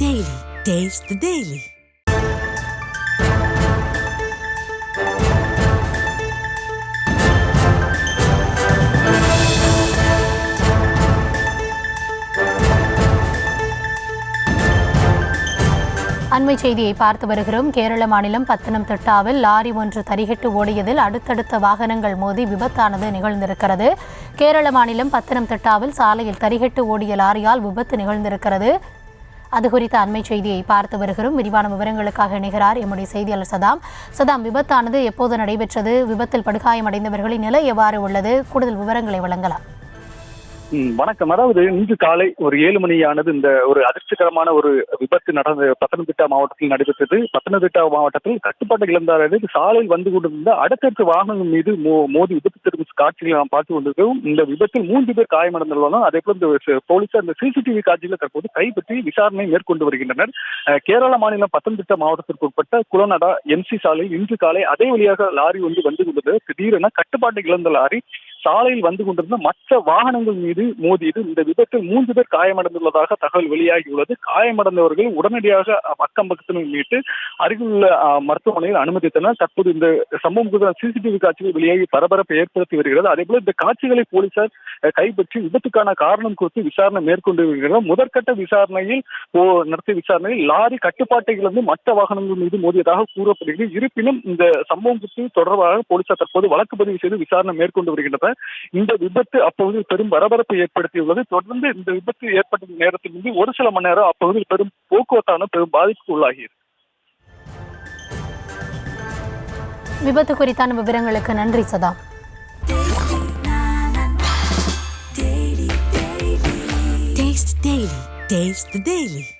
Daily. Taste the Daily. அண்மை செய்தியை பார்த்து வருகிறோம் கேரள மாநிலம் பத்தனம்திட்டாவில் லாரி ஒன்று தரிகிட்டு ஓடியதில் அடுத்தடுத்த வாகனங்கள் மோதி விபத்தானது நிகழ்ந்திருக்கிறது கேரள மாநிலம் பத்தனம்திட்டாவில் சாலையில் தரிகிட்டு ஓடிய லாரியால் விபத்து நிகழ்ந்திருக்கிறது அது குறித்த அண்மை செய்தியை பார்த்து வருகிறோம். விரிவான விவரங்களுக்காக இணைகிறார் எம்முடைய செய்தியாளர் சதாம். சதாம் விபத்தானது எப்போது நடைபெற்றது? விபத்தில் படுகாயமடைந்தவர்களின் நிலை எவ்வாறு உள்ளது? கூடுதல் விவரங்களை வழங்கலாம். வணக்கம். அதாவது இன்று காலை ஒரு ஏழு மணியானது இந்த ஒரு அதிர்ச்சிகரமான ஒரு விபத்து நடந்த பத்தனம்திட்டா மாவட்டத்தில் நடைபெற்றது. பத்தனம்திட்டா மாவட்டத்தில் கட்டுப்பாட்டு இழந்தாரது சாலையில் வந்து கொண்டிருந்த அடுத்தடுத்த வாகனங்கள் மீது மோதி விபத்து தரும் காட்சிகளை நாம் பார்த்து கொண்டிருக்கிறோம். இந்த விபத்தில் மூன்று பேர் காயமடைந்துள்ளனர். அதே போல இந்த போலீசார் இந்த சிசிடிவி காட்சிகளை தற்போது கைப்பற்றி விசாரணை மேற்கொண்டு வருகின்றனர். கேரள மாநிலம் பத்தனம்திட்டா மாவட்டத்திற்கு உட்பட்ட குலநடா எம்சி சாலையில் இன்று காலை அதே வழியாக லாரி ஒன்று வந்து கொண்டிருந்தது திடீரென கட்டுப்பாட்டு இழந்த லாரி சாலையில் வந்து கொண்டிருந்த மற்ற வாகனங்கள் மீது மோதியது. இந்த விபத்தில் மூன்று பேர் காயமடைந்துள்ளதாக தகவல் வெளியாகியுள்ளது. காயமடைந்தவர்கள் உடனடியாக அக்கம் பக்கத்தில் மீட்டு அருகிலுள்ள உள்ள மருத்துவமனையில் அனுமதித்தனர். தற்போது இந்த சம்பவம் குறித்த சிசிடிவி காட்சிகள் வெளியாகி பரபரப்பை ஏற்படுத்தி வருகிறது. அதே போல இந்த காட்சிகளை போலீசார் கைப்பற்றி விபத்துக்கான காரணம் குறித்து விசாரணை மேற்கொண்டு வருகிறது முதற்கட்ட விசாரணையில் ஓ நடத்திய விசாரணையில் லாரி கட்டுப்பாட்டை இழந்து மற்ற வாகனங்கள் மீது மோதியதாக கூறப்படுகிறது. இருப்பினும் இந்த சம்பவம் குறித்து தொடர்பாக போலீசார் தற்போது வழக்கு பதிவு செய்து விசாரணை மேற்கொண்டு வருகின்றனர். இந்த விபத்து அப்பகுதியில் பெரும் பரபரப்பை ஏற்படுத்தியுள்ளது தொடர்ந்து இந்த விபத்து ஏற்பட்ட நேரத்திலிருந்து ஒரு சில மணி நேரம் அப்பகுதியில் பெரும் போக்குவரத்தான பெரும் பாதிப்புக்கு உள்ளாகியது விபத்து குறித்தான விவரங்களுக்கு நன்றி Daily. Taste the Daily.